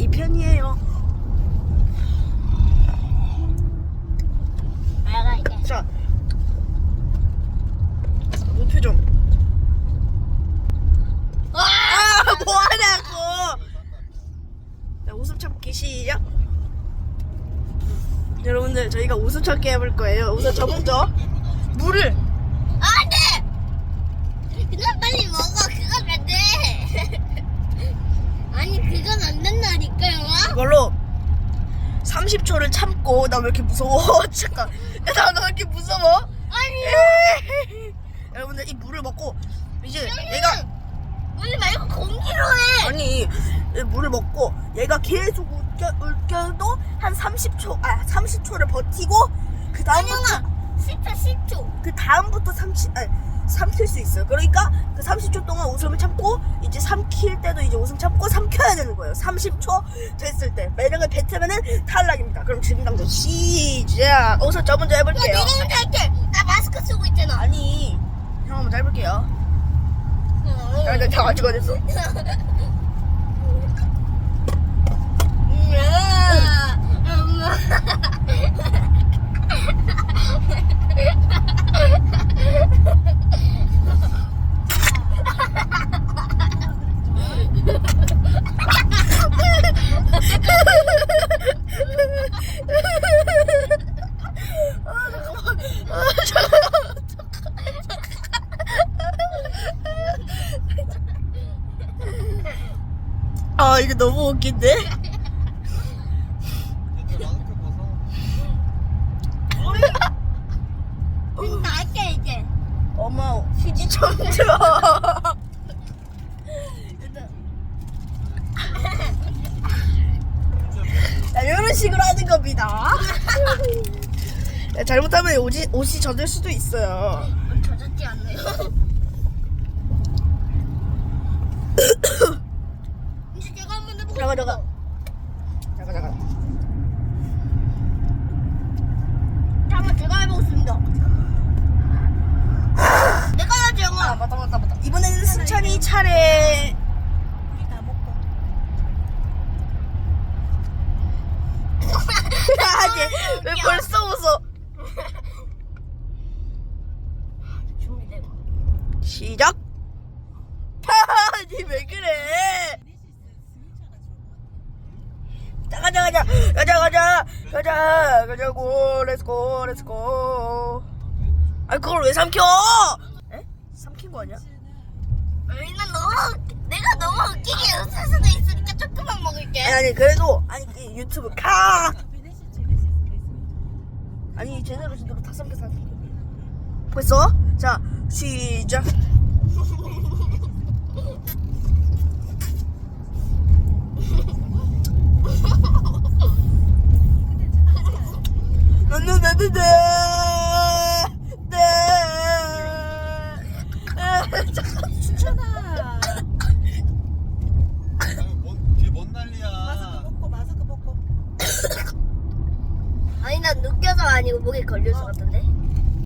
이 편이에요. 내가 이제 자, 목표정. 아, 뭐 하냐고. 자, 웃음 참기 시작. 여러분들, 저희가 웃음 참기 해볼 거예요. 우선 저 먼저 물을 안돼. 그냥 빨리 먹어. 그건 안 돼. 아니 그건 안 이걸로 30초를 참고 나 왜 이렇게 무서워? 잠깐. 야, 나왜 이렇게 무서워? 아니 여러분들 이 물을 먹고 이제 얘가 물 말고 공기로 해. 아니 이 물을 먹고 얘가 계속 웃겨 웃겨도 한 30초 아 30초를 버티고 그 다음부터 안영아 10초 10초. 그 다음부터 30 아니 삼킬 수 있어요. 그러니까 그 30초 동안 웃음을 참고 이제 삼킬 때도 이제 웃음 참고 삼켜야 되는 거예요. 30초 됐을 때 매력을 뱉으면은 탈락입니다. 그럼 지금 당장 시작. 우선 저 먼저 야 해볼게요. 내가 먼저 할게. 나 마스크 쓰고 있잖아. 아니 형 먼저 해볼게요. 어. 야, 나다 가지고 어 아 이게 너무 웃긴데? 이제 마스크 벗어. 나 할게 이제. 어머 휴지 좀 줘. 자, 이런 식으로 하는 겁니다. 야, 잘못하면 옷이, 옷이 젖을 수도 있어요. 젖었지 않나요? 이제 제가 한번 해보고 잠깐 잠깐. 잠깐 잠깐. 잠깐 제가 해보겠습니다. 내가 아 영아. 맞다 맞다 맞다. 이번에는 승찬이 차례. 우리 다 먹고. 아니 왜 벌써 웃어? 준비되고. 시작. 아니 왜 그래? 자 가자 가자 가자 가자 가자 가자고 렛츠고 렛츠고. 아 그걸 왜 삼켜? 에? 삼킨 거 아니야? 왜냐 너무 내가 너무 웃기게 웃을 수도 있으니까 조금만 먹을게. 아니 아니 그래도 아니 그 유튜브 카. 제대로 제대로 다다 삼켜. 벌써? 자 시작. 네네네네 네. 잠깐 추천아. 아유, 뭔, 뒤에 뭔 난리야. 아니고 목에 걸려서 같은데.